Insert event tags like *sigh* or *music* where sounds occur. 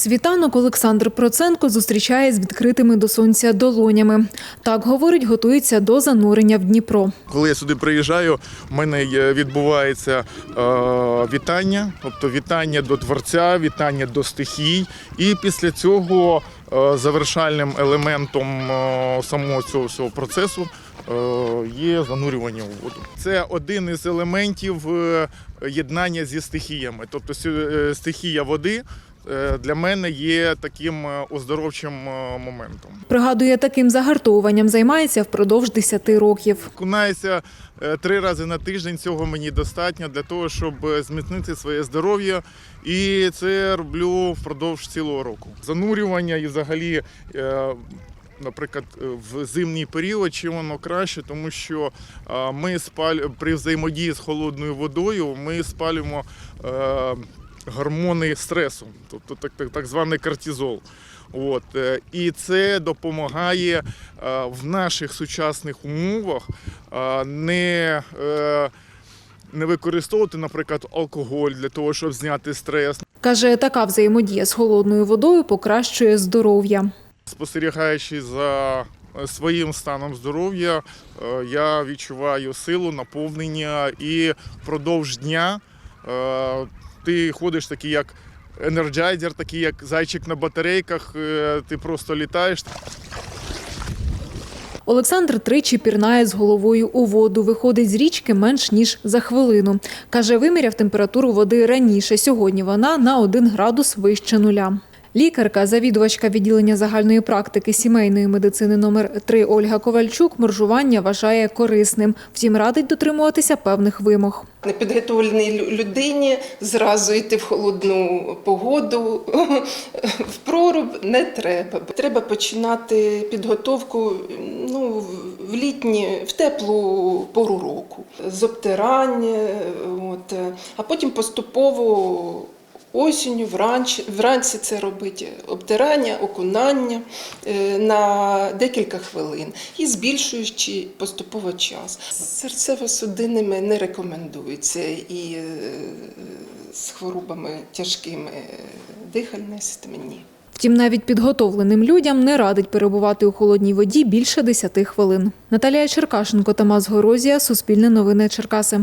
Світанок Олександр Проценко зустрічає з відкритими до сонця долонями. Так говорить, готується до занурення в Дніпро. Коли я сюди приїжджаю, в мене відбувається е, вітання, тобто вітання до творця, вітання до стихій. І після цього е, завершальним елементом е, самого цього всього процесу е, є занурювання у воду. Це один із елементів е, єднання зі стихіями. Тобто е, стихія води для мене є таким е, оздоровчим е, моментом. Пригадує, таким загартовуванням займається впродовж 10 років. Кунаюся е, три рази на тиждень. Цього мені достатньо для того, щоб е, зміцнити своє здоров'я. І це роблю впродовж цілого року. Занурювання і взагалі. е, Наприклад, е, в зимній період чим воно краще, тому що е, ми спаль... при взаємодії з холодною водою ми спалюємо е, гормони стресу, тобто так, так, так званий кортизол. От, е, і це допомагає е, в наших сучасних умовах е, не, не використовувати, наприклад, алкоголь для того, щоб зняти стрес. Каже, така взаємодія з холодною водою покращує здоров'я. Спостерігаючи за своїм станом здоров'я, я відчуваю силу, наповнення і впродовж дня ти ходиш такий як енерджайзер, такий як зайчик на батарейках, е, ти просто літаєш. Олександр тричі пірнає з головою у воду. Виходить з річки менш ніж за хвилину. Каже, виміряв температуру води раніше. Сьогодні вона на один градус вище нуля. Лікарка, завідувачка відділення загальної практики сімейної медицини номер 3 Ольга Ковальчук моржування вважає корисним. Втім, радить дотримуватися певних вимог. Непідготовленій лю- людині зразу йти в холодну погоду, *laughs* в проруб не треба. Треба починати підготовку ну, в літні, в теплу пору року, з обтирання, от, а потім поступово. Осінню, вранці, вранці це робить обтирання, окунання е, на декілька хвилин і збільшуючи поступово час. Серцево-судинними не рекомендується і е, з хворобами тяжкими е, дихальної системи ні. Втім, навіть підготовленим людям не радить перебувати у холодній воді більше 10 хвилин. Наталія Черкашенко, Тамас Горозія, Суспільне новини Черкаси.